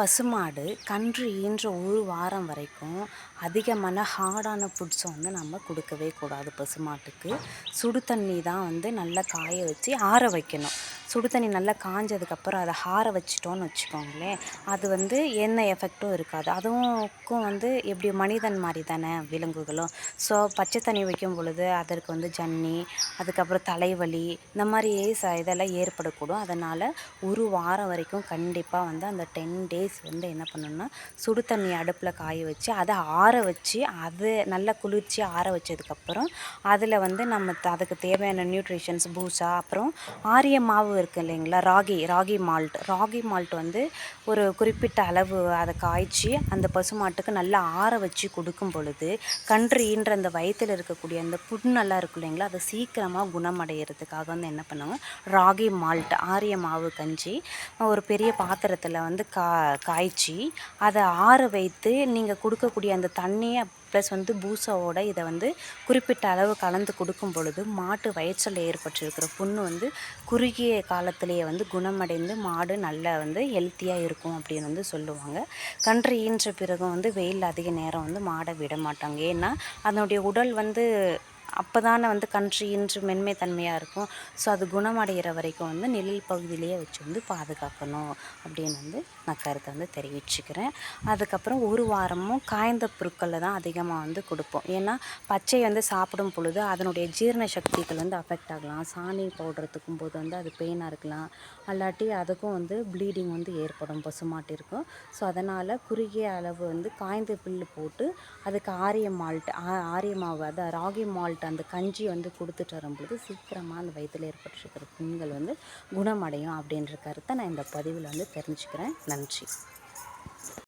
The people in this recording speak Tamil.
பசுமாடு கன்று ஈன்ற ஒரு வாரம் வரைக்கும் அதிகமான ஹார்டான ஃபுட்ஸை வந்து நம்ம கொடுக்கவே கூடாது பசுமாட்டுக்கு. சுடு தண்ணி தான் வந்து நல்லா காய வச்சு ஆற வைக்கணும். சுடு தண்ணி நல்லா காஞ்சதுக்கப்புறம் அதை ஆற வச்சிட்டோன்னு வச்சுக்கோங்களேன். அது வந்து எந்த எஃபெக்ட்டும் இருக்காது. அதுவும்க்கும் வந்து எப்படி மனிதன் மாதிரி தானே விலங்குகளும். ஸோ பச்சை தண்ணி வைக்கும் பொழுது அதற்கு வந்து ஜன்னி அதுக்கப்புறம் தலைவலி இந்த மாதிரி ச இதெல்லாம் ஏற்படக்கூடும். அதனால் ஒரு வாரம் வரைக்கும் கண்டிப்பாக வந்து அந்த டென் டேஸ் வந்து என்ன பண்ணணும்னா சுடு தண்ணி அடுப்பில் காய வச்சு அதை ஆற வச்சு அது நல்லா குளிர்ச்சி ஆற வச்சதுக்கப்புறம் அதில் வந்து நம்ம த- அதுக்கு தேவையான நியூட்ரிஷன்ஸ் பூசா அப்புறம் ஆரிய மாவு இருக்குது இல்லைங்களா? ராகி ராகி மால்ட் ராகி மால்ட் வந்து ஒரு குறிப்பிட்ட அளவு அதை காய்ச்சி அந்த பசுமாட்டுக்கு நல்லா ஆற வச்சு கொடுக்கும் பொழுது கன்றுன்ற அந்த வயிற்றில் இருக்கக்கூடிய அந்த புண்ணெல்லாம் இருக்கும் இல்லைங்களா? அதை சீக்கிரமாக குணமடைகிறதுக்காக வந்து என்ன பண்ணுவாங்க? ராகி மால்ட் ஆரிய மாவு கஞ்சி ஒரு பெரிய பாத்திரத்தில் வந்து கா காய்ச்சி அதை ஆற வைத்து நீங்கள் கொடுக்கக்கூடிய அந்த தண்ணியை ப்ளஸ் வந்து பூசாவோட இதை வந்து குறிப்பிட்ட அளவு கலந்து கொடுக்கும் பொழுது மாட்டு வயிற்றில் ஏற்பட்டிருக்கிற புண்ணு வந்து குறுகிய காலத்திலேயே வந்து குணமடைந்து மாடு நல்லா வந்து ஹெல்த்தியாக இருக்கும் அப்படின்னு வந்து சொல்லுவாங்க. கன்று ஈன்ற பிறகு வந்து வெயில் அதிக நேரம் வந்து மாடை விட மாட்டாங்க. ஏன்னா அதனுடைய உடல் வந்து அப்போ தானே வந்து கன்று இன்று மென்மை தன்மையாக இருக்கும். ஸோ அது குணமடைகிற வரைக்கும் வந்து நிழல் பகுதியிலேயே வச்சு வந்து பாதுகாக்கணும் அப்படின்னு வந்து நான் கருத்தை வந்து தெரிவிச்சுக்கிறேன். அதுக்கப்புறம் ஒரு வாரமும் காய்ந்த பொருட்களில் தான் அதிகமாக வந்து கொடுப்போம். ஏன்னா பச்சை வந்து சாப்பிடும் பொழுது அதனுடைய ஜீரண சக்திகள் வந்து அஃபெக்ட் ஆகலாம். சாணி போடுறதுக்கும் போது வந்து அது பெயினாக இருக்கலாம். அல்லாட்டி அதுக்கும் வந்து ப்ளீடிங் வந்து ஏற்படும் பசுமாட்டிற்கும் ஸோ அதனால் குறுகிய அளவு வந்து காய்ந்த புல்லு போட்டு அதுக்கு ஆரிய மால்ட் ஆரிய மாவு அதாவது ராகி மால்ட் அந்த கஞ்சி வந்து கொடுத்துட்டு வரும்பொழுது சீக்கிரமாக அந்த வயிற்றில் ஏற்பட்டிருக்கிற புண்கள் வந்து குணமடையும் அப்படின்ற கருத்தை நான் இந்த பதிவில் வந்து தெரிஞ்சுக்கிறேன். நன்றி.